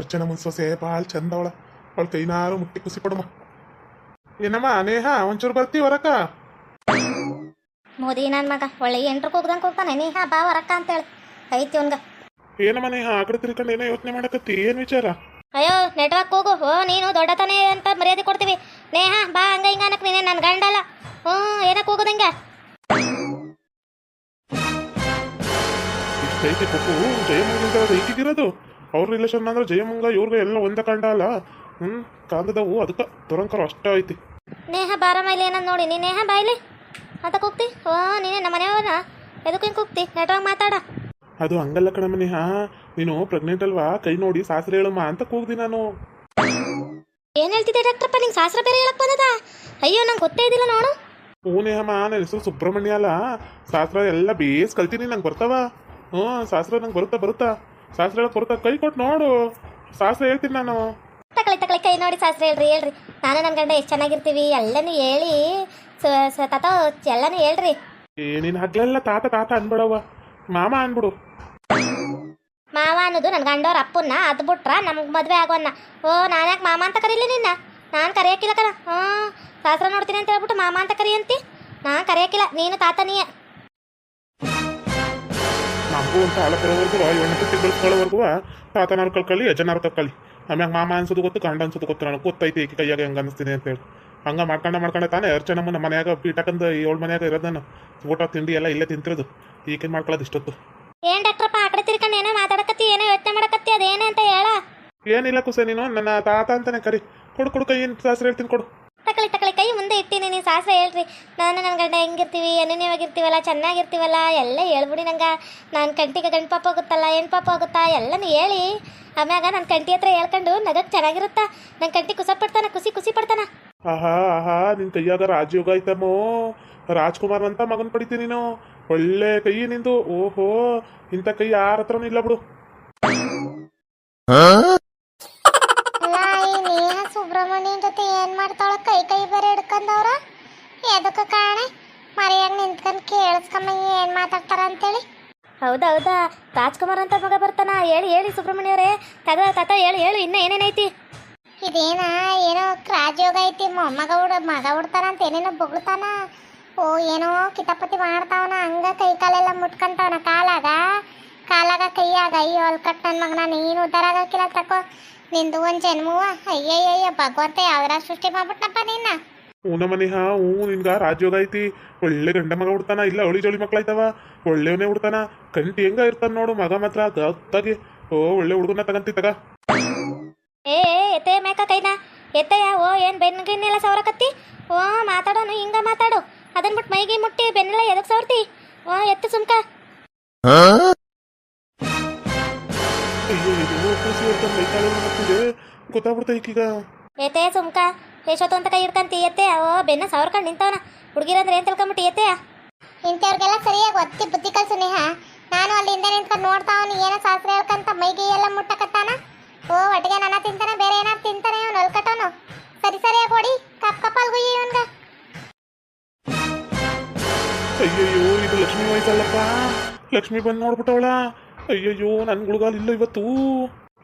ಅರ್ಚನ ಮುನ್ಸೊಸೆ ಭಾಳ ಚಂದ ಅವಳ ಅವಳ ಕೈನಾರು ಮುಟ್ಟಿ ಖುಷಿ ಪಡಮ್ಮ ಏನಮ್ಮ ನೇಹ ಒಂಚೂರು ಬರ್ತಿ ಹೊರಕ ಮೋದಿ ನನ್ನ ಮಗ ಒಳ್ಳೆ ಎಂಟ್ರಕ್ಕೆ ಕೂಗ್ದಂಗೆ ಹೋಗ್ತಾನೆ ನೇಹ ಬಾ ವರಕ್ಕ ಅಂತೇಳಿ. ಐತಿ ಅವನ್ಗ. ಏನಮ್ಮ ನೇಹ ಆಕಡೆ ಕಡೆ ತಿರ್ಕೊಂಡು ಏನೋ ಯೋಚನೆ ಮಾಡಕತ್ತಿ? ಏನು ವಿಚಾರ? ಅಯ್ಯೋ ನೆಟ್ವರ್ಕ್ ಕೂಗು. ಓ ನೀನು ದೊಡ್ಡತನೇ ಅಂತ ಮರ್ಯಾದೆ ಕೊಡ್ತೀವಿ. ನೇಹ ಬಾ ಹಂಗ ಹಿಂಗ ಅನ್ನಕ್ ನೀನೇ ನನ್ನ ಗಂಡಲ್ಲ. ಹ್ಞೂ ಏನಕ್ಕೆ ಕೂಗುದಂಗೆ? ಇಷ್ಟೈತಿ ಪಪ್ಪು ಜಯಮಂಗ ಐತಿಗಿರೋದು ಅವ್ರ ರಿಲೇಷನ್ ಅಂದ್ರೆ ಜಯಮಂಗ ಇವ್ರಿಗೆ ಎಲ್ಲ ಒಂದೇ ಕಂಡ ಅಲ್ಲ. ಹ್ಮ್ ಕಾಂದದವು ಅದಕ್ಕೆ ದುರಂಕರ ಅಷ್ಟ ಐತಿ. ನೇಹ ಬಾರ ಮೈಲಿ ಏನಂದ್ ನೋಡಿ. ನೀ ನೇಹ ಬಾಯ್ಲಿ? ಅಂತ ಕೂಗ್ತಿ ಓ ನೀನೇ ನಮ್ಮ ಮನೆಯವನ? ಎದಕ್ಕೆ ಹಿಂಗೆ ಕೂಗ್ತಿ ಮಾತಾಡ. ಅದು ಹಂಗಲ್ಲ ಕಣಮ್ಮ ನೇಹ. ನೀನು ಪ್ರೆಗ್ನೆಂಟ್ ಅಲ್ವಾ? ಕೈ ನೋಡಿ ಸಾಸ್ರೆ ಹೇಳಮ್ಮ ಅಂತ ಕೂಗ್ದಿ ನಾನು. ಏನು ಹೇಳ್ತಿದ್ದೆ ಡಾಕ್ಟ್ರಪ್ಪ? ನಿಂಗೆ ಶಾಸ್ತ್ರ ಬೇರೆ ಹೇಳಕ್ ಬಂದದ? ಅಯ್ಯೋ ನಂಗೆ ಗೊತ್ತೇ ಇದಿಲ್ಲ ನೋಡು. ಹ್ಞೂ ನೇಹಮ್ಮ ನನ್ನ ಹೆಸರು ಸುಬ್ರಹ್ಮಣ್ಯ ಅಲ್ಲ. ಶಾಸ್ತ್ರ ಎಲ್ಲ ಬೇಸ್ ಕಲ್ತೀನಿ ನಂಗೆ ಬರ್ತಾವ? ಹ್ಞೂ ಶಾಸ್ತ್ರ ನಂಗೆ ಬರುತ್ತಾ ಬರುತ್ತಾ? ಹೇಳಕ್ ಬರುತ್ತಾ ಕೈ ಕೊಟ್ಟು ನೋಡು. ಸಾಸ್ರೆ ಹೇಳ್ತೀನಿ ನಾನು. ತಕಳಿ ತಕಳಿ ಕೈ ನೋಡಿ ಸಾಸ್ರೆ ಹೇಳ್ರಿ ಹೇಳ್ರಿ. ನಾನು ನನ್ನ ಗಂಡ ಎಷ್ಟು ಚೆನ್ನಾಗಿರ್ತೀವಿ ಎಲ್ಲನೂ ಹೇಳಿ ತಾತ ಎಲ್ಲನೂ ಹೇಳ್ರಿ. ಏ ನೀನು ಹಗ್ಲೆಲ್ಲ ತಾತ ತಾತ ಅನ್ಬಿಡವ್ವ. ಮಾಮ ಅನ್ಬಿಡು. ಮಾವ ಅನ್ನೋದು ನನ್ನ ಗಂಡವ್ರ ಅಪ್ಪನ್ನ ಅದು ಬಿಟ್ರ ನಮ್ಗೆ ಮದುವೆ ಆಗೋನ್ನ. ಓ ನಾನ್ಯಾಕೆ ಮಾಮ ಅಂತ ಕರೀಲಿ ನಿನ್ನ? ನಾನು ಕರೆಯೋಕ್ಕಿಲ್ಲ ಕಣ. ಹ್ಞೂ ಸಾಸ್ರ ನೋಡ್ತೀನಿ ಅಂತ ಹೇಳ್ಬಿಟ್ಟು ಮಾಮ ಅಂತ ಕರಿ ಅಂತಿ ನಾನು ಕರೆಯೋಕ್ಕಿಲ್ಲ ನೀನು ತಾತನಿಯೇ. ನಮಗೂ ಅಂತ ಹಾಲ ಬರೋವರೆಗೂ ಎಣ್ಣೆ ತುಟ್ಟಿ ಬೆಳೆಸ್ಕೊಳ್ಳೋವರೆಗೂ ತಾತನಾರು ಕಳ್ಕೊಳ್ಳಿ ಯಜನಾರು ಕಳ್ಕೊಳ್ಳಿ ಆಮ್ಯಾಗ ಮಾಮ ಅನ್ಸೋದು ಗೊತ್ತು ಗಂಡ ಅನ್ಸೋದು ಗೊತ್ತು ನನಗೆ ಗೊತ್ತೈತಿ ಈಕೆ ಕೈಯಾಗ ಹೆಂಗೆ ಅಂತ ಹೇಳಿ. ಹಂಗೆ ಮಾಡ್ಕೊಂಡ ಮಾಡ್ಕೊಂಡೆ ತಾನೇ ಅರ್ಚನೆ ನಮ್ಮ ಮನೆಯಾಗ ಪೀಟಕಂದು ಏಳು ಮನೆಯಾಗ ಇರೋದು ನಾನು ಊಟ ತಿಂಡಿ ಎಲ್ಲ ಇಲ್ಲೇ ತಿಂತಿರೋದು. ಈಗೇನು ಮಾಡ್ಕೊಳ್ಳೋದು ಇಷ್ಟೊತ್ತು. ಏನ್ ಡಾಕ್ಟ್ರಪ್ಪ ಆಕಡೆ ಕಡೆ ತಿರ್ಕೊಂಡು ಏನೋ ಮಾತಾಡಕತ್ತಿ ಏನೋ ಯೋಚನೆ ಮಾಡಕತ್ತಿ ಅದೇನೇ ಅಂತ ಹೇಳ. ಏನಿಲ್ಲ ಕುಸ ನೀನು ನನ್ನ ತಾತ ಅಂತಾನೆ ಕರಿ. ಕೊಡು ಕೊಡು ಕೈ ಏನು ಹೇಳ್ತೀನಿ ಕೊಡು. ತಕಳಿ ತಕಳಿ ಕೈ ಮುಂದೆ ಇಟ್ಟಿನಿ ನೀವು ಸಾಸ ಹೇಳ್ರಿ. ನಾನು ನನ್ನ ಗಂಡ ಹೆಂಗಿರ್ತೀವಿ ಅನನ್ಯವಾಗಿರ್ತೀವಲ್ಲ ಚೆನ್ನಾಗಿರ್ತೀವಲ್ಲ ಎಲ್ಲ ಹೇಳ್ಬಿಡಿ ನಂಗೆ. ನಾನು ಕಂಟಿಗೆ ಗಂಡು ಪಾಪ ಹೋಗುತ್ತಲ್ಲ ಹೆಣ್ಣು ಪಾಪ ಆಗುತ್ತಾ ಎಲ್ಲನೂ ಹೇಳಿ. ಆಮ್ಯಾಗ ನನ್ನ ಕಂಟಿ ಹತ್ರ ಹೇಳ್ಕೊಂಡು ನಗಕ್ಕೆ ಚೆನ್ನಾಗಿರುತ್ತಾ. ನನ್ನ ಕಂಟಿ ಕುಸ ಪಡ್ತಾನ ಖುಷಿ ಖುಷಿ ಪಡ್ತಾನ. ಆಹಾ ಆಹಾ ನಿನ್ ಕೈಯಾಗ ರಾಜಯೋಗ ಐತಮ್ಮೋ. ರಾಜ್ಕುಮಾರ್ ಅಂತ ಮಗನ್ ಪಡಿತಿ ನೀನು. ಒಳ್ಳೆ ಕೈ ನಿಂದು. ಓಹೋ ಇಂಥ ಕೈ ಯಾರ ಹತ್ರನೂ ಇಲ್ಲ ಬಿಡು. ನಿಂತ್ಕೊಂಡು ಕೇಳಿಸ್ಕೊಂಬ ಏನ್ ಮಾತಾಡ್ತಾರ ಅಂತೇಳಿ? ಹೌದೌದಾ? ರಾಜ್ಕುಮಾರ್ ಅಂತ ಮಗ ಬರ್ತಾನ. ಹೇಳಿ ಹೇಳಿ ಸುಬ್ರಹ್ಮಣ್ಯವರೇ. ತಗ ತಾತ ಹೇಳಿ ಹೇಳು ಇನ್ನ ಏನೇನೈತಿ ಇದೇನ ಏನೋ ರಾಜಯೋಗ ಐತಿ. ಮೊಮ್ಮಗ ಹುಡ ಮಗ ಹುಡ್ತಾನ ಅಂತ ಏನೇನೋ ಬೊಗಳ್ತಾನ. ಓ ಏನೋ ಕಿತಾಪತಿ ಮಾಡ್ತಾವನ. ಹಂಗ ಕೈ ಕಾಲೆಲ್ಲ ಮುಟ್ಕಂತಾವನ ಕಾಲಾಗ. ಕಾಲಾಗ ಕೈಯಾಗ. ಅಯ್ಯೋ ಅಲ್ಲಿ ಕಟ್ ನನ್ನ ಮಗನ ನೀನು ಉದ್ದಾರ ಆಗಕ್ಕಿಲ್ಲ ತಕೋ. ನಿಂದು ಒಂದ್ ಜನ್ಮವ. ಅಯ್ಯಯ್ಯಯ್ಯ ಭಗವಂತ ಯಾವ್ದಾರ ಸೃಷ್ಟಿ ಮಾಡ್ಬಿಟ್ನಪ್ಪ ನಿನ್ನ? ಹ್ಞೂ ಮನೆ ಹಾ ಹ್ಞೂ ನಿನ್ಗ ರಾಜಯೋಗ ಐತಿ. ಒಳ್ಳೆ ಗಂಡ ಮಗ ಹುಡ್ತಾನ ಇಲ್ಲ ಅವಳಿ ಜೋಳಿ ಐತವ ಒಳ್ಳೆಯವನೇ ಹುಡ್ತಾನ. ಕಂಟಿ ಹೆಂಗ ಇರ್ತಾನ ನೋಡು ಮಗ ಮಾತ್ರ ಗತ್ತಾಗಿ ಓ ಒಳ್ಳೆ ಹುಡುಗನ ತಗಂತಿ ತಗ. ಏ ಎತ್ತೆ ಮೇಕ ಕೈನ? ಎತ್ತೆಯ? ಓ ಏನ್ ಬೆನ್ನಿಗೆಲ್ಲ ಸವರಕತ್ತಿ? ಓ ಮಾತಾಡೋನು ಹಿಂಗ ಮಾತಾಡು. ಅದನ್ ಬಿಟ್ಟು ಮೈಗೆ ಮುಟ್ಟಿ ಬೆನ್ನೆಲ್ಲ ಎದಕ್ ಸವರ್ತಿ? ಓ ಎತ್ತ ಸುಮ್ಕ. ಅಯ್ಯೋ ಇದು ಕೂಸಿ ಇರ್ತಾನೆ ಮೈಕಾಲ ಗೊತ್ತಾಗ್ಬಿಡ್ತಾ ಈಗೀಗ. ಎತ್ತೆ ಸುಮ್ಕ. ಎಷ್ಟೊತ್ತು ಅಂತ ಕೈ ಹಿಡ್ಕಂತಿ ಎತ್ತೆ? ಓ ಬೆನ್ನ ಸವರ್ಕೊಂಡು ನಿಂತವನ. ಹುಡುಗಿರಂದ್ರೆ ಏನ್ ತಿಳ್ಕೊಂಬಿಟ್ಟು ಎತ್ತೆಯ ಇಂಥವ್ರಿಗೆಲ್ಲ ಸರಿಯಾಗಿ ಒತ್ತಿ ಬುದ್ಧಿ ಕಲ್ಸು ನೇಹ. ನಾನು ಅಲ್ಲಿಂದ ನಿಂತ್ಕೊಂಡು ನೋಡ್ತಾ ಅವನು ಏನೋ ಶಾಸ್ತ್ರ ಹೇಳ್ಕಂತ ಮೈಗೆ ಎಲ್ಲ ಮುಟ್ಟಕತ್ತಾನ. ಓ ಒಟ್ಟಿಗೆ ನನ್ನ ತಿಂತಾನೆ ಬೇರೆ ಏನಾರು ತಿಂತಾನೆ ಇವನು ಹೊಲ್ಕಟ್ಟವನು ಸರಿ ಸರಿಯಾಗಿ ಹೊಡಿ ಕಪ್ ಕಪ್ಪಲ್ ಗುಯ್ಯಿ ಇವನ್ಗ. ಅಯ್ಯಯ್ಯೋ ಇದು ಲಕ್ಷ್ಮಿ ವಯಸ್ಸಲ್ಲಪ್ಪ. ಲಕ್ಷ್ಮಿ ಬಂದು ನೋಡ್ಬಿಟ್ಟವಳ. ಅಯ್ಯಯ್ಯೋ ನನ್ ಗುಳುಗಾಲ್ ಇಲ್ಲ ಇವತ್ತು.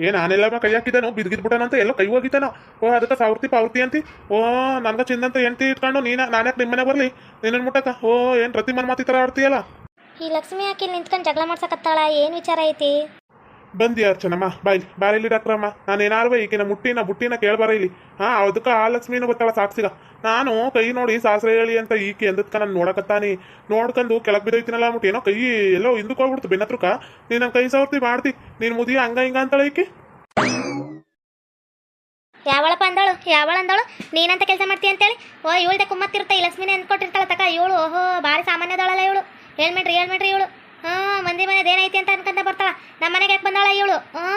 ಏ, ನಾನೆಲ್ಲ ಕೈ ಹಾಕಿದ್ದಾನೋ ಬಿದ್ಗಿದ್ಬಿಟ್ಟನಂತ ಎಲ್ಲೋ ಕೈ ಹೋಗಿದ್ದಾನೋ. ಓ, ಅದಕ್ಕೆ ಸಾವರ್ತಿ ಪಾವರ್ತಿ ಅಂತಿ. ಓ, ನನ್ಗ ಚಿಂದಂತ ಎಂಟಿ ಇಟ್ಕೊಂಡು ನೀನ, ನಾನ್ಯಾಕೆ ನಿಮ್ಮನೆ ಬರಲಿ? ನಿನ್ನ ಮುಟ್ಟಕ? ಓ, ಏನ್ ಪ್ರತಿ ಮನ್ ಮಾತಿ ತರ ಆಡ್ತೀಯಲ್ಲ? ಈ ಲಕ್ಷ್ಮಿ ಆಕಿ ನಿಂತ್ಕೊಂಡು ಜಗಳ ಮಾಡ್ಸಕತ್ತಾಳ ಏನ್ ವಿಚಾರ ಐತಿ? ಬಂದಿ ಅರ್ಚನಮ್ಮ ಬಾಯ್ ಬಾರಿಲಿ ಡಾಕ್ಟ್ರಮ್ಮ ನಾನು ಏನಾರು ಈಕಿನ ಮುಟ್ಟಿನ ಬುಟ್ಟಿನ ಕೇಳಬಾರ ಇಲ್ಲಿ. ಹಾ ಅದಕ್ಕೆ ಆ ಲಕ್ಷ್ಮಿನೂ ಗೊತ್ತಾಳ ಸಾಕ್ಷಿಗ ನಾನು ಕೈ ನೋಡಿ ಸಾಸ್ರೆ ಹೇಳಿ ಅಂತ ಈಕೆ ಎಂದದ್ಕ ನಾನು ನೋಡಕತ್ತಾನಿ. ನೋಡ್ಕೊಂಡು ಕೆಳಗ್ ಬಿದ್ದೈತಿನಲ್ಲ ಮುಟ್ಟಿ. ಏನೋ ಕೈ ಎಲ್ಲೋ ಹಿಂದಕ್ಕೆ ಹೋಗ್ಬಿಡ್ತು ಬೆನ್ನತ್ರಕ ನೀನು ನನ್ನ ಕೈ ಸಾವರ್ತಿ ಮಾಡ್ತಿ. ನೀನು ಮುದಿ ಹಂಗ ಹಿಂಗ ಅಂತಳ ಈಕೆ. ಯಾವಳಪ್ಪ ಅಂದಳು? ಯಾವಳ ಅಂದಳು? ನೀನಂತ ಕೆಲಸ ಮಾಡ್ತೀಯ ಅಂತೇಳಿ? ಓ, ಇವಳ್ದೆ ಕುಮ್ಮತ್ತಿರುತ್ತೆ ಈ ಲಕ್ಷ್ಮಿನೇ ಅಂದ್ಕೊಟ್ಟಿರ್ತಾಳ ತಕ ಇವಳು. ಓಹೋ ಭಾರಿ ಸಾಮಾನ್ಯದಳಲ್ಲ ಇವಳು. ಹೇಳ್ಮೇಡ್ರಿ ಹೇಳ್ಮೇಡ್ರಿ ಇವಳು. ಹಾಂ, ಮಂದಿ ಮನೆದು ಏನೈತಿ ಅಂತ ಅನ್ಕೊಂತ ಬರ್ತಾಳ. ನಮ್ಮ ಮನೆಗೆ ಯಾಕೆ ಬಂದಾಳ ಇವಳು? ಹ್ಞೂ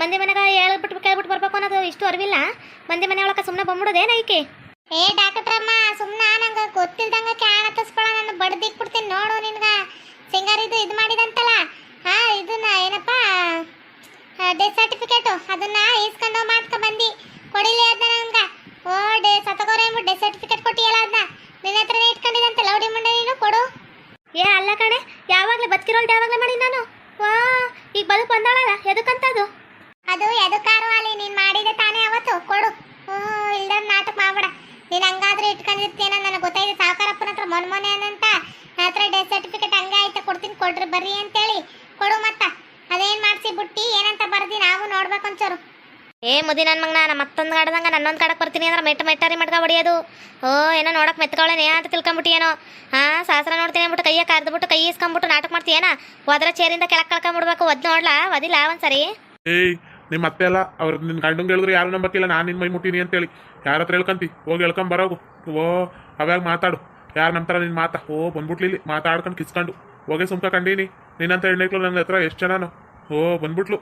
ಮಂದಿ ಮನೆಗೆ ಹೇಳ್ಬಿಟ್ಟು ಕೇಳ್ಬಿಟ್ಟು ಬರ್ಬೇಕು ಅನ್ನೋದು ಇಷ್ಟು ಅರಿವಿಲ್ಲ. ಮಂದಿ ಮನೆ ಒಳಗೆ ಸುಮ್ಮನೆ ಬಂದ್ಬಿಡೋದೇನ ಏ ಡಾಕ್ಟ್ರಮ್ಮ ಸುಮ್ಮನೆ ನಂಗೆ ಗೊತ್ತಿಲ್ದಂಗೆ ಕ್ಯಾನ್ ತಸ್ಕೊಳ ನಾನು ಬಡ್ದಿಕ್ಬಿಡ್ತೀನಿ ನೋಡು ನಿನ್ಗೆ. ಸಿಂಗಾರಿದು ಇದು ಮಾಡಿದಂತಲ್ಲ. ಹಾಂ ಇದನ್ನ ಏನಪ್ಪ? ಡೆತ್ ಸರ್ಟಿಫಿಕೇಟು ಅದನ್ನ ಈಸ್ಕೊಂಡು ಮಾಡ್ಕೊ ಬಂದು. ಕೊಡಿಲಿ ಅದನ್ನ ನಮ್ಗ ಓ ಡೆ ಸತಗೋರೆ ಡೆತ್ ಸರ್ಟಿಫಿಕೇಟ್ ಕೊಟ್ಟಿಯಲ್ಲ ಅದನ್ನ ನಿನ್ನ ಹತ್ರನೇ ಇಟ್ಕೊಂಡಿದಂತೆ ಲೌಡಿ ಮುಂಡೆ ನೀನು ಕೊಡು. ಏ ಅಲ್ಲ ಕಣೆ ಯಾವಾಗಲೇ ಬದುಕಿರೋಲ್ದು ಯಾವಾಗಲೇ ಮಾಡಿ ನಾನು? ಬಂದಾಳಲ್ಲ? ಎದಕ್ಕಂತ ಅದು ಅದು ಎದಕ್ಕಾರು ಅಲ್ಲಿ ನೀನು ಮಾಡಿದ ತಾನೇ ಅವತ್ತು? ಕೊಡು. ಹ್ಞೂ ಇಲ್ದ ನಾಟಕ ಮಾಡ್ಬೇಡ. ನೀನು ಹಂಗಾದ್ರೆ ಇಟ್ಕೊಂಡಿರ್ತೇನೆ ನನಗೆ ಗೊತ್ತಾಯ್ತು ಸಾವುಕಾರಪ್ಪನ ಹತ್ರ ಮೊನ್ ಮೊನ್ನೆ ಅಂತ ಹತ್ರ ಡೆತ್ ಸರ್ಟಿಫಿಕೇಟ್ ಹಂಗೆ ಆಯ್ತು ಕೊಡ್ತೀನಿ, ಕೊಡ್ರಿ, ಬರ್ರಿ ಅಂತೇಳಿ. ಕೊಡು ಮತ್ತ. ಅದೇನ್ ಮಾಡ್ಸಿ ಬಿಟ್ಟು? ಏನಂತ ಏ ಮುದಿ ನನ್ನ ಮಗ ನಮ್ಮ ಮತ್ತೊಂದು ಗಾಡದಂಗ ನನ್ನೊಂದು ಕಾಡಕ್ಕೆ ಬರ್ತೀನಿ ಅಂದ್ರೆ ಮೆಟ್ಟ ಮೆಟ್ಟಾರಿ ಮಡ್ಕ ಹೊಡಿಯೋದು. ಓ, ಏನೋ ನೋಡಕ್ ಮೆತ್ಕೊಳ್ಳೇನೆ ಅಂತ ತಿಳ್ಕೊಂಬಿಟ್ಟಿಯೇನೋ. ಹಾ ಶಾಸ್ತ್ರ ನೋಡ್ತೀನಿ ಅಂದ್ಬಿಟ್ಟು ಕೈಯ ಕರೆದ್ಬಿಟ್ಟು ಕೈ ಇಸ್ಕೊಂಬಿಟ್ಟು ನಾಟಕ ಮಾಡ್ತೀಯೇನ ಹೋದ್ರ ಚೇರಿಂದ ಕೆಳಗೆ ಕಳ್ಕೊಂಬಿಡ್ಬೇಕು, ಒದ್ ನೋಡ್ಲಾ? ಒದಿಲ್ಲ ಒಂದ್ಸರಿ? ಏಯ್ ನಿಮ್ಮ ಅತ್ತೆ ಅಲ್ಲ, ಅವ್ರು ನಿನ್ನ ಗಂಡಂಗೆ ಹೇಳಿದ್ರು ಯಾರು ನಂಬತ್ತಿಲ್ಲ ನಾನು ನಿನ್ ಮೈ ಮುಟ್ಟಿನಿ ಅಂತೇಳಿ. ಯಾರ ಹತ್ರ ಹೇಳ್ಕಂತಿ? ಹೋಗಿ ಹೇಳ್ಕೊಂಡ್ ಬರೋಗು. ಓ, ಅವಾಗ ಮಾತಾಡು. ಯಾರು ನಂಬ್ತಾರ ನಿನ್ ಮಾತಾ? ಓ ಬಂದ್ಬಿಟ್ಲಿ ಇಲ್ಲಿ ಮಾತಾಡ್ಕೊಂಡು ಕಿಸ್ಕೊಂಡು. ಹೋಗಿ ಸುಮ್ಕ ಕಂಡೀನಿ. ನಿನ್ನಂತ ಹೆಣ್ಣಿಕ್ಳು ನನ್ನ ಹತ್ರ ಎಷ್ಟು ಜನನು. ಓ, ಬಂದ್ಬಿಟ್ಲು.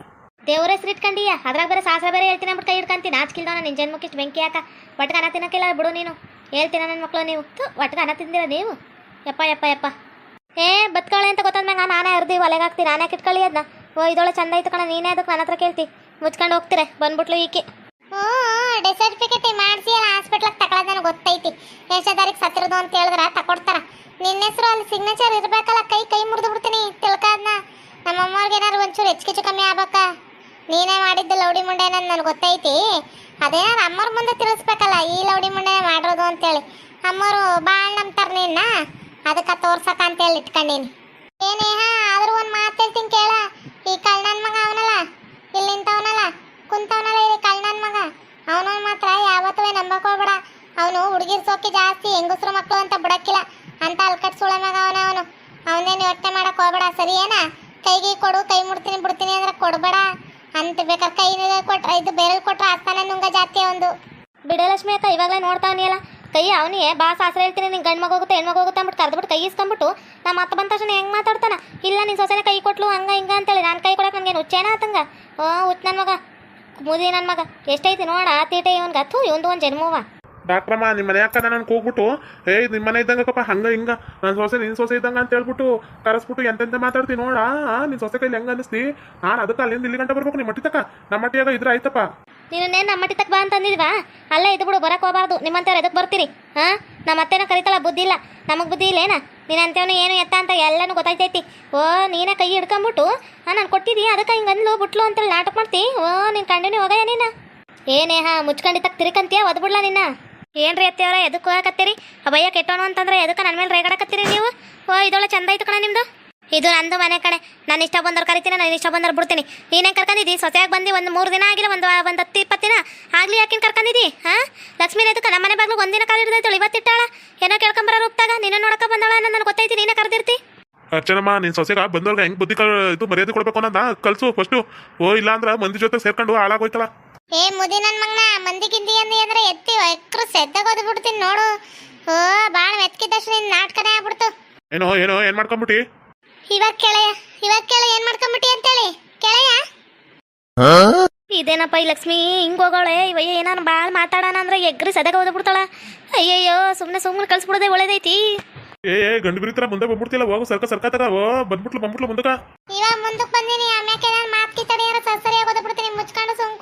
ದೇವ್ರ ಹೆಸರು ಇಟ್ಕೊಂಡಿಯ? ಅದ್ರಾಗ ಬೇರೆ ಸಾಸ ಬೇರೆ ಹೇಳ್ತೀನಿ ಅಂದ್ಬಿಟ್ಟು ಕೈ ಇಟ್ಕೊಂತೀನಿ ನಾಚ್ಕಿಲ್ದವ ನಿನ್ ಜನ್ಮಕ್ಕೆ ಇಷ್ಟು ಬೆಂಕಿ ಹಾಕ. ಒಟ್ಟಿಗೆ ಅನ್ನ ತಿನ್ನಕ್ಕಿಲ್ಲ ಬಿಡು ನೀನು. ಹೇಳ್ತೀನ ನನ್ನ ಮಕ್ಕಳು ನೀವು? ಒಟ್ಟಿಗೆ ಅನ್ನ ತಿಂದಿರ ನೀವು? ಯಪ್ಪ ಯಪ್ಪ ಯಪ್ಪ. ಏ ಬತ್ಕೊಳ್ಳಿ ಅಂತ ಗೊತ್ತಾದ್ಮ್ಯಾಗ ನಾನೇ ಅರ್ದಿ ಒಲೆಗೆ ಹಾಕ್ತೀನಿ ನಾನೇ ಇಟ್ಕೊಳ್ಳಿ ಅದನ್ನ ಓ ಇದೊಳೆ ಚಂದ ಆಯ್ತು ಕಣ, ನೀನೇ ಅದಕ್ಕೆ ನನ್ನ ಹತ್ರ ಕೇಳ್ತಿ. ಮುಚ್ಕೊಂಡು ಹೋಗ್ತೀರ, ಬಂದ್ಬಿಟ್ಲು ಈಕೆ. ಹ್ಞೂ ಡೆತ್ ಸರ್ಟಿಫಿಕೇಟ್ ಮಾಡಿಸಿ ಹಾಸ್ಪಿಟ್ಲಾಗ ತಗೊಳ್ಳೋದು ನನಗೆ ಗೊತ್ತೈತಿ. ಯಶದಾರಿಗೆ ಸತ್ತಿರೋದು ಅಂತ ಹೇಳಿದ್ರೆ ತಗೊಡ್ತಾರ ನಿನ್ನ ಹೆಸರು ಅಲ್ಲಿ ಸಿಗ್ನೇಚರ್ ಇರಬೇಕಲ್ಲ, ಕೈ ಕೈ ಮುರಿದು ಬಿಡ್ತೀನಿ. ನಮ್ಮ ಅಮ್ಮವ್ರಿಗೆ ಏನಾರು ಒಂಚೂರು ಹೆಚ್ಚು ಕಮ್ಮಿ ಆಗ್ಬೇಕಾ? ನೀನೇ ಮಾಡಿದ್ದು ಲೌಡಿ ಮುಂಡೆ ಅನ್ನೋದು ನನಗೆ ಗೊತ್ತೈತಿ. ಅದೇನಾದ್ರು ಅಮ್ಮರ ಮುಂದೆ ತಿಳಿಸ್ಬೇಕಲ್ಲ ಈ ಲೌಡಿ ಮುಂಡೆ ಮಾಡಿರೋದು ಅಂತೇಳಿ. ಅಮ್ಮರು ಭಾಳ ನಂಬ್ತಾರೆ ನಿನ್ನ. ಅದಕ್ಕೆ ತೋರ್ಸಕ ಅಂತೇಳಿ ಇಟ್ಕೊಂಡೀನಿ. ಹಾ ಆದ್ರೂ ಒಂದು ಮಾತು ಹೇಳ್ತೀನಿ ಕೇಳ. ಈ ಕಳ್ಳನ ಮಗ ಅವನಲ್ಲ, ಇಲ್ಲಿ ನಿಂತವನಲ್ಲ, ಕುಂತವನಲ್ಲ ಇಲ್ಲಿ ಕಳ್ಳನ ಮಗ. ಅವನು ಮಾತ್ರ ಯಾವತ್ತೂ ನಂಬಕ್ ಹೋಗ್ಬೇಡ. ಅವನು ಹುಡುಗಿರ್ ಸೋಕಿ ಜಾಸ್ತಿ, ಹೆಂಗಸ್ರು ಮಕ್ಕಳು ಅಂತ ಬಿಡಕ್ಕಿಲ್ಲ. ಅಂತ ಅಲ್ಕಟ್ ಸುಳೆ ಮಗ ಅವನ ಅವನು. ಅವನೇನು ಯೋಚನೆ ಮಾಡಕ್ ಹೋಗ್ಬೇಡ ಸರಿ ಏನ ಕೈಗೆ ಕೊಡು, ಕೈ ಮುಡ್ತೀನಿ ಬಿಡ್ತೀನಿ ಅಂದ್ರೆ ಕೊಡ್ಬೇಡ. ಅಂತ ಬೇಕಾದ್ರೆ ಕೈ ಕೊಟ್ರೆ, ಇದು ಬೇರೆ ಕೊಟ್ರೆ ಆಸ್ತಾನೆ ನುಂಗ ಜಾತಿ ಒಂದು ಬಿಡಲಕ್ಷ್ಮಿ ಅಕ್ಕ, ಇವಾಗಲೇ ನೋಡ್ತಾವನಿಯಲ್ಲ. ಕೈ ಅವನಿಗೆ, ಬಾ ಸಾಸ್ರ ಹೇಳ್ತೀನಿ, ನಿಂಗೆ ಗಂಡು ಮಗ ಹೋಗುತ್ತೆ ಹೆಣ್ಮಗು ಹೋಗುತ್ತೆ ಅಂದ್ಬಿಟ್ಟು ಕರೆದ್ಬಿಟ್ಟು ಕೈ ಇಸ್ಕೊಂಬಿಟ್ಟು ನಮ್ಮ ಮತ್ತೆ ಬಂದ ತಕ್ಷಣ ಹೆಂಗೆ ಮಾತಾಡ್ತಾನ? ಇಲ್ಲ, ನೀನು ಸೊಸೆನ ಕೈ ಕೊಟ್ಲು, ಹಂಗ ಹಿಂಗ ಅಂತೇಳಿ. ನಾನು ಕೈ ಕೊಡಕ್ಕೆ ನನಗೆ ಹುಚ್ಚೇನ ಆತಂಗ? ಓ ಹುಚ್ಚ ನನ್ನ ಮಗ. ಮುದಿ ನನ್ನ ಮಗ. ಎಷ್ಟೈತಿ ನೋಡ, ಆ ತೀಟೆ ಇವನ್ಗೆ. ಇವಂದು ಒಂದು ಜನ್ಮವ. ಡಾಕ್ಟ್ರಮ್ಮ ನಿಮ್ಮ ಮನೆ ಅಕ್ಕ ನಾನು ಹೋಗ್ಬಿಟ್ಟು ಏ ನಿಮ್ಮ ಮನೆ ಇದ್ದಂಗಪ್ಪ ಹಂಗ ಹಿಂಗ ನನ್ನ ಸೊಸೆ ನಿನ್ನ ಸೊಸೆ ಇದ್ದಂಗ ಅಂತ ಹೇಳ್ಬಿಟ್ಟು ಕರೆಸ್ಬಿಟ್ಟು ಎಂತೆಂತ ಮಾತಾಡ್ತೀನಿ ನೋಡ ನಿನ್ನ ಸೊಸೆ ಕೈಲಿ ಹೆಂಗ ಅನಿಸ್ತಿ ನಾನು ಅದಕ್ಕೆ ಅಲ್ಲಿಂದ ಇಲ್ಲಿ ಗಂಟೆ ಬರ್ಬೇಕು ನಿಮ್ಮ ಮಟ್ಟಿ ನಮ್ಮ ನಮ್ಮ ಮಟ್ಟಿಯಾಗ ಇದ್ರ ಆಯ್ತಪ್ಪ. ನೀನು ನಮ್ಮ ಮಟ್ಟಿ ತಕ್ಕ ಬಾ ಅಂತಂದಿದ್ವಾ? ಅಲ್ಲೇ ಇದು ಬಿಡು ಬರಕ್ಕೆ ಹೋಗಬಾರ್ದು. ನಿಮ್ಮಂತವ್ರು ಎದಕ್ಕೆ ಬರ್ತೀರಿ? ಹಾಂ ನಮ್ಮ ಅತ್ತೆನ ಕರಿತಾಳ, ಬುದ್ಧಿ ಇಲ್ಲ. ನಮಗೆ ಬುದ್ಧಿ ಇಲ್ಲೇನ? ನೀನು ಅಂತೇವನು ಏನು ಎತ್ತ ಅಂತ ಎಲ್ಲನೂ ಗೊತ್ತಾಯ್ತೈತಿ. ಓ, ನೀನೇ ಕೈ ಹಿಡ್ಕೊಂಬಿಟ್ಟು ಹಾಂ ನಾನು ಕೊಟ್ಟಿದ್ದೀನಿ ಅದಕ್ಕೆ ಹಿಂಗೆ ಅಂದ್ಲು, ಬಿಟ್ಲು ಅಂತೇಳಿ ನಾಟಕ ಮಾಡ್ತಿ? ಓ, ನೀನು ಕಂಡಿನಿ ಹೋಗಯ್ಯ ನೀನು? ಏನೇ ಹಾ ಮುಚ್ಕೊಂಡಿದ್ದಕ್ಕೆ ತಿರ್ಕಂತೀಯ, ಒದ್ಬಿಡ್ಲಾ ನಿನ್ನ ಏನ್ರಿ ಅತ್ತೆಯವ್ರ ಎದಕ್ಕೆ ಹೋಗಕತ್ತೀರಿ? ಅಭಯ್ಯ ಕೆಟ್ಟೋನು ಅಂತಂದ್ರೆ ಎದಕ್ಕೆ ನನ್ನ ಮೇಲೆ ರೇಗಡಕತ್ತೀರಿ ನೀವು? ಓ ಇದೊಳ ಚಂದ ಆಯ್ತು ಕಣ ನಿಮ್ದು? ಇದು ನಂದು ಮನೆ ಕಡೆ ನಾನು ಇಷ್ಟ ಬಂದವ್ರು ಕರಿತೀನಿ, ನಾನು ಇಷ್ಟ ಬಂದವ್ರು ಬಿಡ್ತೀನಿ. ನೀನೇ ಕರ್ಕೊಂಡಿದ್ದಿ ಸೊಸೆಯಾಗಿ ಬಂದು ಒಂದು ಮೂರು ದಿನ ಆಗಿಲ್ಲ, ಒಂದು ಒಂದು ಹತ್ತು ಇಪ್ಪತ್ತು ದಿನ? ಆಗಲಿ ಯಾಕೆ ಕರ್ಕೊಂಡಿದ್ದಿ ಹಾಂ? ಲಕ್ಷ್ಮೀನ ಎದಕ್ಕೆ ನಮ್ಮ ಮನೆ ಬಾಗ್ಲು ಒಂದಿನ ಕಾಲ ಹಿಡಿದೈತಳು ಇವತ್ತಿಟ್ಟಾಳ? ಏನೋ ಕೇಳ್ಕೊಂಬರ ರೂಪ್ತಾಗ ನೀನು ನೋಡಕ ಬಂದಾಳ ಅನ್ನೋ ನನಗೆ ಗೊತ್ತೈತಿ, ನೀನೇ ಕರೆದಿರ್ತಿ? ಅರ್ಚನಮ್ಮ ನಿನ್ನ ಸೊಸೆಗ ಬಂದವ್ರಿಗೆ ಹೆಂಗೆ ಬುದ್ಧಿ ಇದು ಮರ್ಯಾದೆ ಕೊಡ್ಬೇಕು ಅನ್ನೋದ? ಕಲ್ಸು ಫಸ್ಟು ಓ, ಇಲ್ಲ ಅಂದ್ರ ಮಂದಿ ಜೊತೆ ಸೇರ್ಕೊಂಡು ಹಾಳಾಗೋಯ್ತಲ್ಲ. ಏ ಮುದಿ ನನ್ ಮಗನ ಮಂದಿ ಗಿಂದಿ ಅಂದಿ ಅಂದ್ರೆ ಎತ್ತಿ ಎಕ್ರು ಸೆದ್ದಾಗೋದು ಬಿಡ್ತೀನಿ ನೋಡು. ಓ ಬಾಳ ಮೆತ್ಕಿದ್ದಷ್ಟು ನಿನ್ನ ನಾಟಕನೇ ಆಗ್ಬಿಡ್ತು. ಏನೋ ಏನೋ ಏನ್ ಮಾಡ್ಕೊಂಬಿಟ್ಟಿ? ಇವಾಗ ಕೆಳೆಯ ಇವಾಗ ಕೇಳ ಏನ್ ಮಾಡ್ಕೊಂಬಿಟ್ಟಿ ಅಂತೇಳಿ. ಕೆಳೆಯ ಇದೇನಪ್ಪ ಈ ಲಕ್ಷ್ಮಿ ಹಿಂಗ್ ಹೋಗೋಳೆ ಇವಯ್ಯ ಏನಾನ ಬಾಳ ಮಾತಾಡೋಣ ಅಂದ್ರೆ ಎಗ್ರಿ ಸದಾಗ ಓದ್ಬಿಡ್ತಾಳ ಅಯ್ಯಯ್ಯೋ ಸುಮ್ನೆ ಸುಮ್ಮನೆ ಕಳ್ಸ್ಬಿಡೋದೆ ಒಳ್ಳೇದೈತಿ. ಏ ಏ ಗಂಡು ಬಿರಿತರ ಮುಂದೆ ಬಂದ್ಬಿಡ್ತಿಲ್ಲ ಹೋಗು ಸರ್ಕ ಸರ್ಕತ್ತಾಗ ಓ ಬಂದ್ಬಿಟ್ಲು ಬಂದ್ಬಿಟ್ಲು ಮುಂದಕ ಇವಾಗ ಮುಂದಕ್ಕೆ ಬಂದಿನಿ ಆಮ್ಯಾಕೆ ನಾನು ಮಾತು ಕಿತ್ತಡಿ ಯಾರು ಸರಿ ಆಗೋದು ಬಿಡ್ತೀನಿ ಮುಚ್ಕೊಂಡು ಸುಮ್ ಕುತ್ಕೊಂಡ್ಬಿಡ್ಬೇಕು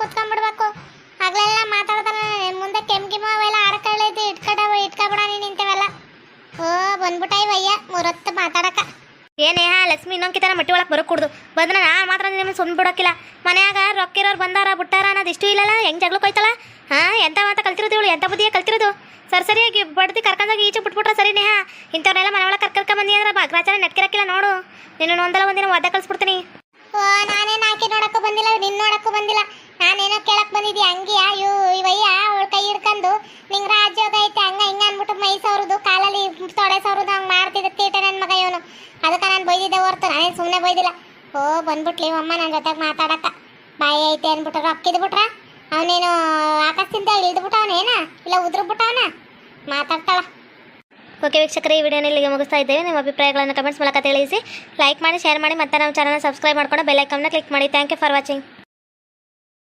ಆಗ್ಲೆಲ್ಲ ಮಾತಾಡ್ತಾನೆ ಮುಂದೆ ಕೆಮ್ಗಿಮ ಅವೆಲ್ಲ ಆಡ್ಕೊಳ್ಳೈತಿ ಇಟ್ಕೊಂಡ ಇಟ್ಕೊಬಿಡ ನೀನು ಇಂಥವೆಲ್ಲ. ಓ ಬಂದ್ಬಿಟ್ಟ ಇವಯ್ಯ ಮೂರೊತ್ತು ಮಾತಾಡಕ. ಏನೇ ಹಾ ಲಕ್ಷ್ಮಿ ಇನ್ನೊಂಕಿತರ ಮಟ್ಟಿ ಒಳಗೆ ಬರೋಕೆ ಕುಡ್ದು. ಬಂದ್ರೆ ನಾನು ಮಾತ್ರ ನಿಮ್ಮನ್ನು ಸುಮ್ಮನೆ ಬಿಡೋಕಿಲ್ಲ. ಮನ್ಯಾಗ ರೊಕ್ಕಿರೋರು ಬಂದಾರ ಬಿಟ್ಟಾರ ಅನ್ನೋದು ಇಷ್ಟು ಇಲ್ಲಲ್ಲ? ಹೆಂಗ್ ಜಗಳ ಹೋಯ್ತಲ್ಲ ಹಾ ಎಂತ ಮಾತ ಕಲ್ತಿರೋದು ಇವಳು ಎಂತ ಬುದ್ಧಿಯ ಕಲ್ತಿರೋದು? ಸರ್ ಸರಿಯಾಗಿ ಬಡ್ದಿ ಕರ್ಕೊಂಡೋಗಿ ಈಚೆ ಬಿಟ್ಬಿಟ್ರೆ ಸರಿ ನೇಹ? ಇಂಥವ್ರನ್ನೆಲ್ಲ ಮನೆ ಒಳಗೆ ಕರ್ಕರ್ಕ ಬಂದಿ ಅಂದ್ರೆ ಬಾಗ್ರಾಚಾರ ನೆಟ್ಕಿರಕ್ಕಿಲ್ಲ ನೋಡು. ನಿನ್ನ ಒಂದಲ್ಲ ಒಂದಿನ ಒದ್ದ ಕಳ್ಸ್ಬಿಡ್ತೀನಿ. ಓ ನಾನೇನು ಆಕೆ ನೋಡಕ್ಕೂ ಬಂದಿಲ್ಲ ನಿನ್ನ ನೋಡಕ್ಕೂ ಬಂದಿಲ್ಲ. ನಾನೇನೋ ಕೇಳಕ್ ಬಂದಿದ್ಯಾ ಹಂಗೆ ಅಯ್ಯೋ ಇವಯ್ಯ ಅವಳ ಕೈ ಹಿಡ್ಕೊಂಡು. ನಿಂಗೆ ರಾಜ್ಯೋಗ ಐತೆ, ಹಂಗ ಹಿಂಗ ಅನ್ಬಿಟ್ಟು ಮೈ ಸವರುದು ಕಾಲಲ್ಲಿ ತೊಡೆ ಸೌರದು ಹಂಗೆ ಮಾಡ್ತಿದ್ದ ತೀಟ ನನ್ನ ಮಗ ಇವನು. ಅದಕ್ಕೆ ನಾನು ಬೈದಿದ್ದೆ ಹೊರ್ತು, ನಾನೇನು ಸುಮ್ಮನೆ ಬೈದಿಲ್ಲ. ಓ, ಬಂದ್ಬಿಟ್ಲಿ ಅಮ್ಮ ನನ್ನ ಜೊತೆಗೆ ಮಾತಾಡಕ್ಕ. ಬಾಯಿ ಐತೆ ಅಂದ್ಬಿಟ್ಟು ರೊಕ್ಕಿದ್ಬಿಟ್ರ ಅವನೇನು ಆಕಾಶದಿಂದ ಇಳಿದ್ಬಿಟ್ಟವನೇನ? ಇಲ್ಲ ಉದ್ರ ಬಿಟ್ಟವನ ಮಾತಾಡ್ತಾಳ. ಓಕೆ ವೀಕ್ಷಕರೇ, ಈ ವಿಡಿಯೋನ ಇಲ್ಲಿಗೆ ಮುಗಿಸ್ತಾ ಇದ್ದೇವೆ. ನಿಮ್ಮ ಅಭಿಪ್ರಾಯಗಳನ್ನು ಕಮೆಂಟ್ಸ್ ಮೂಲಕ ತಿಳಿಸಿ. ಲೈಕ್ ಮಾಡಿ, ಶೇರ್ ಮಾಡಿ, ಮತ್ತೆ ನಮ್ಮ ಚಾನಲ್ ಸಬ್ಸ್ಕ್ರೈಬ್ ಮಾಡ್ಕೊಂಡು ಬೆಲ್ ಐಕನ್ನ ಕ್ಲಿಕ್ ಮಾಡಿ. Thank you for watching.